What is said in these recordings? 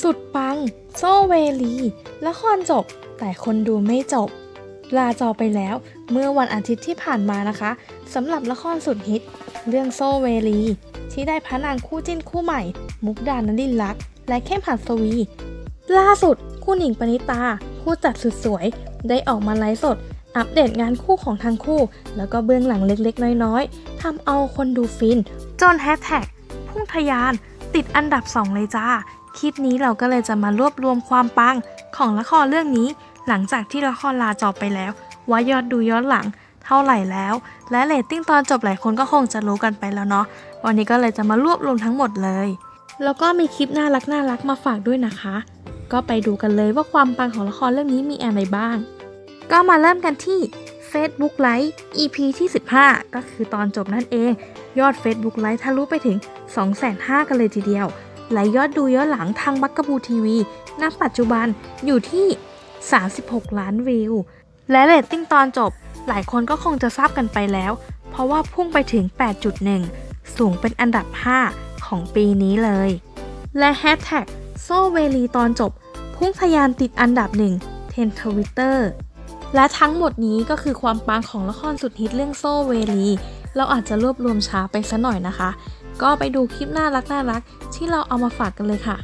สุดปัง โซเวลี ละครจบ แต่คนดูไม่จบ ลาจอไปแล้วเมื่อวันอาทิตย์ที่ผ่านมานะคะสำหรับละครสุดฮิต เรื่องโซเวลี ที่ได้พระนางคู่จิ้นคู่ใหม่ มุกดานลินลักษ์และเข้มหัสวี ล่าสุดคู่หนิงปณิตา ผู้จัดสุดสวย ได้ออกมาไลฟ์สด อัปเดตงานคู่ของทั้งคู่ แล้วก็เบื้องหลังเล็กๆ น้อยๆทำเอาคนดูฟิน จนแฮชแท็กพุ่งทะยานติดอันดับ 2 เลยจ้า คลิปนี้เราก็เลยจะมารวบรวมความปังของละครเรื่องนี้ หลังจากที่ละครลาจบไปแล้ว ว่ายอดดูย้อนหลังเท่าไหร่แล้ว และเรตติ้งตอนจบหลายคนก็คงจะรู้กันไปแล้วเนาะวันนี้ก็เลยจะมารวบรวมทั้งหมดเลย แล้วก็มีคลิปน่ารักน่ารักมาฝากด้วยนะคะ ก็ไปดูกันเลยว่าความปังของละครเรื่องนี้มีอะไรบ้าง ก็มาเริ่มกันที่ Facebook Live EP ที่ 15 ก็คือตอนจบนั่นเอง ยอด Facebook Live ทะลุไปถึง 2,500 กันเลยทีเดียว และยอดดูย้อนหลังทางบักกะบูทีวีณปัจจุบันอยู่ที่ 36 ล้านวิว และเรตติ้งตอนจบ หลายคนก็คงจะทราบกันไปแล้ว เพราะว่าพุ่งไปถึง 8.1 สูงเป็นอันดับ 5 ของปีนี้เลย และแฮชแท็กโซเวลีตอนจบ พุ่งทะยานติดอันดับหนึ่งเทนทวิตเตอร์และทั้งหมดนี้ก็คือความปังของละครสุดฮิตเรื่องโซเวลี เราอาจจะรวบรวมช้าไปสัหน่อยนะคะ ก็ไปดูคลิปน่ารักน่ารักๆที่เราเอามาฝากกันเลยค่ะ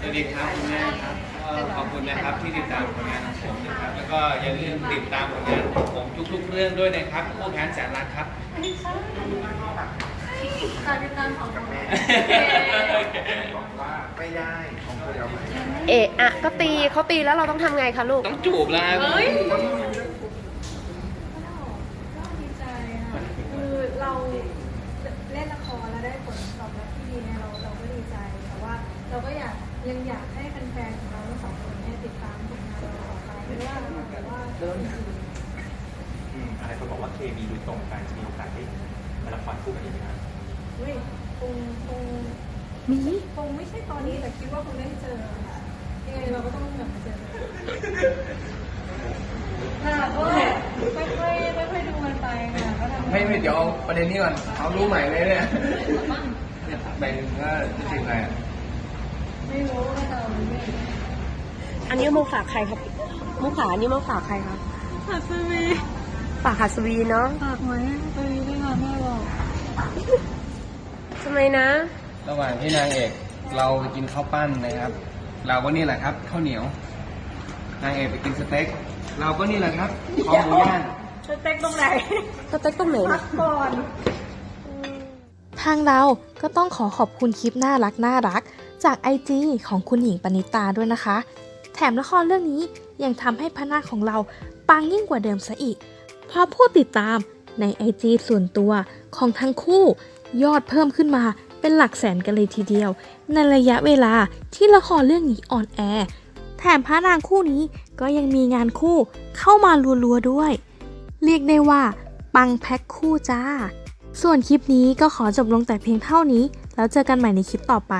สวัสดีครับคุณแม่ครับก็ขอบคุณนะครับที่ติดตามผลงานของผมนะครับ แล้วก็อย่าลืมติดตามผลงานของผมทุกๆ เรื่องด้วยนะครับผู้แค้นแสนรักครับเอะอะก็ตีเขาตีแล้วเราต้องทำไงคะลูก ต้องจูบแล้วดีใจค่ะคือเราเล่นละครแล้วได้ผลตอบรับที่ดีเนี่ยเราเราก็ดีใจ แต่ว่าเรา ก็อยากยังอยากให้แฟนๆของเราทั้งสองคนเนี่ยติดตามผลงานเราต่อไปไม่ว่าแต่ว่าอืมอะไรคนบอกว่าเคมีดูตรงกันจะมีโอกาสได้มาละครคู่กันอีกไหมครับเฮ้ยคงคงมีคงไม่ใช่ตอนนี้แต่คิดว่าคงได้เจอค่ะยังไงเราก็ต้องแบบมาเจอค่ะก็ค่อยๆค่อยๆดูมันไปค่ะก็ทำไม่ไม่เดี๋ยวเอาประเด็นนี้ก่อนเอารู้ใหม่เลยเนี่ยหมายถึงว่าจริงๆอะไร ไม่รู้ว่าจะเอาหรือไม่อันนี้มุกฝากใครครับ มุกขาอันนี้มุกฝากใครครับหัสวีฝากหัสวีเนาะฝากไว้ไปด้วยค่ะแม่บอกทำไมนะ ระหว่างที่นางเอกเราไปกินข้าวปั้นนะครับ เราก็นี่แหละครับข้าวเหนียวนางเอกไปกินสเต็ก เราก็นี่แหละครับคอหมูย่างสเต็กตรงไหนสเต็กตรงไหนพันะกก่อนทางเราก็ต้องขอขอบคุณคลิปน่ารักน่ารัก จาก IG ของคุณหญิงปณิตาด้วยนะคะ แถมละครเรื่องนี้ยังทำให้พระนาคของเราปังยิ่งกว่าเดิมซะอีก เพราะผู้ติดตามใน IG ส่วนตัวของทั้งคู่ยอดเพิ่มขึ้นมาเป็นหลักแสนกันเลยทีเดียว ในระยะเวลาที่ละครเรื่องนี้ออนแอร์แถมพระนางคู่นี้ก็ยังมีงานคู่เข้ามารัวๆด้วย เรียกได้ว่า ปังแพ็คคู่จ้า ส่วนคลิปนี้ก็ขอจบลงแต่เพียงเท่านี้ แล้วเจอกันใหม่ในคลิปต่อไป